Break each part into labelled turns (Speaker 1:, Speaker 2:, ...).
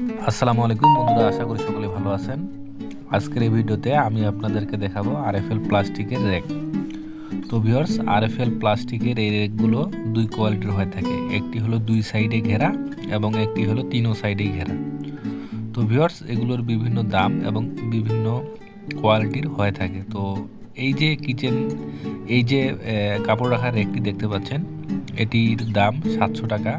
Speaker 1: আসসালামু আলাইকুম বন্ধুরা, আশা করি সকলে ভালো আছেন। আজকের এই ভিডিওতে আমি আপনাদেরকে দেখাবো আরএফএল প্লাস্টিকের র্যাক তো ভিউয়ার্স, আরএফএল প্লাস্টিকের এই র্যাকগুলো দুই কোয়ালিটির হয়ে থাকে। একটি হলো দুই সাইডে ঘেরা এবং একটি হলো তিনও সাইডেই ঘেরা। তো ভিওর্স এগুলোর বিভিন্ন দাম এবং বিভিন্ন কোয়ালিটির হয়ে থাকে। তো এই যে কিচেন, এই যে কাপড় রাখার র্যাকটি দেখতে পাচ্ছেন, এটির দাম সাতশো টাকা।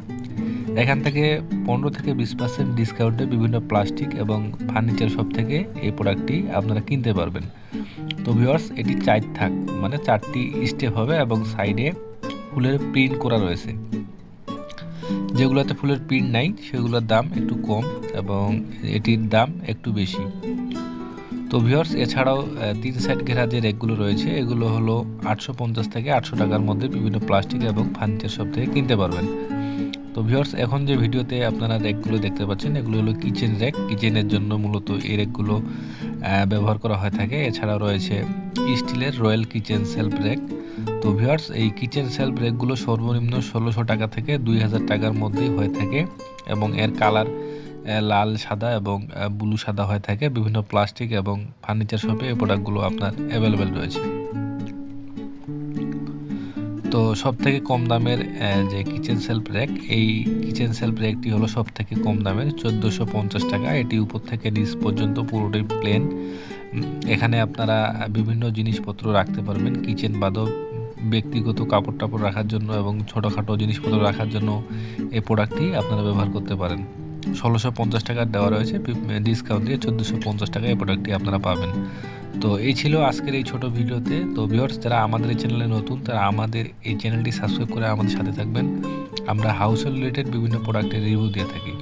Speaker 1: এখান থেকে পনেরো থেকে বিশ পার্সেন্ট ডিসকাউন্টে বিভিন্ন প্লাস্টিক এবং ফার্নিচার শপ থেকে এই প্রোডাক্টটি আপনারা কিনতে পারবেন। তো ভিওয়ার্স এটি চার থাক মানে চারটি স্টেপ হবে এবং সাইডে ফুলের প্রিন্ট করা রয়েছে। যেগুলোতে ফুলের প্রিন্ট নাই, সেগুলোর দাম একটু কম এবং এটির দাম একটু বেশি। তো ভিওর্স এছাড়াও তিন সাইড ঘেরা যে রেকগুলো রয়েছে, এগুলো হলো আটশো পঞ্চাশ থেকে আটশো টাকার মধ্যে বিভিন্ন প্লাস্টিক এবং ফার্নিচার শপ থেকে কিনতে পারবেন। তো ভিউয়ার্স, এখন যে ভিডিওতে আপনারা র্যাকগুলো দেখতে পাচ্ছেন, এগুলো হলো কিচেন র্যাক। কিচেনের জন্য মূলত এই র্যাকগুলো ব্যবহার করা হয়ে থাকে। এছাড়াও রয়েছে স্টিলের রয়্যাল কিচেন সেলফ র্যাক। তো ভিউয়ার্স, এই কিচেন সেলফ র্যাকগুলো সর্বনিম্ন ষোলোশো টাকা থেকে দুই হাজার টাকার মধ্যেই হয়ে থাকে এবং এর কালার লাল, সাদা এবং ব্লু সাদা হয়ে থাকে। বিভিন্ন প্লাস্টিক এবং ফার্নিচার শপে এই প্রোডাক্টগুলো আপনার অ্যাভেলেবেল রয়েছে। তো সব থেকে কম দামের যে কিচেন সেলফ র্যাক এই কিচেন সেলফ র্যাকটি হলো সব থেকে কম দামের, চোদ্দোশো পঞ্চাশ টাকা। এটি উপর থেকে নিচ পর্যন্ত পুরোটাই প্লেন এখানে আপনারা বিভিন্ন জিনিসপত্র রাখতে পারবেন। কিচেন বাদও ব্যক্তিগত কাপড় টাপড় রাখার জন্য এবং ছোটোখাটো জিনিসপত্র রাখার জন্য এই প্রোডাক্টটি আপনারা ব্যবহার করতে পারেন। ষোলোশো পঞ্চাশ টাকার দেওয়া রয়েছে ডিসকাউন্ট দিয়ে চোদ্দোশো পঞ্চাশ টাকা এই প্রোডাক্টটি আপনারা পাবেন। তো এই ছিল আজকের এই ছোট ভিডিওতে। তো ভিউয়ার্স যারা আমাদের এই চ্যানেলে নতুন, তারা আমাদের এই চ্যানেলটি সাবস্ক্রাইব করে আমাদের সাথে থাকবেন। আমরা হাউস রিলেটেড বিভিন্ন প্রোডাক্টের রিভিউ দিয়ে থাকি।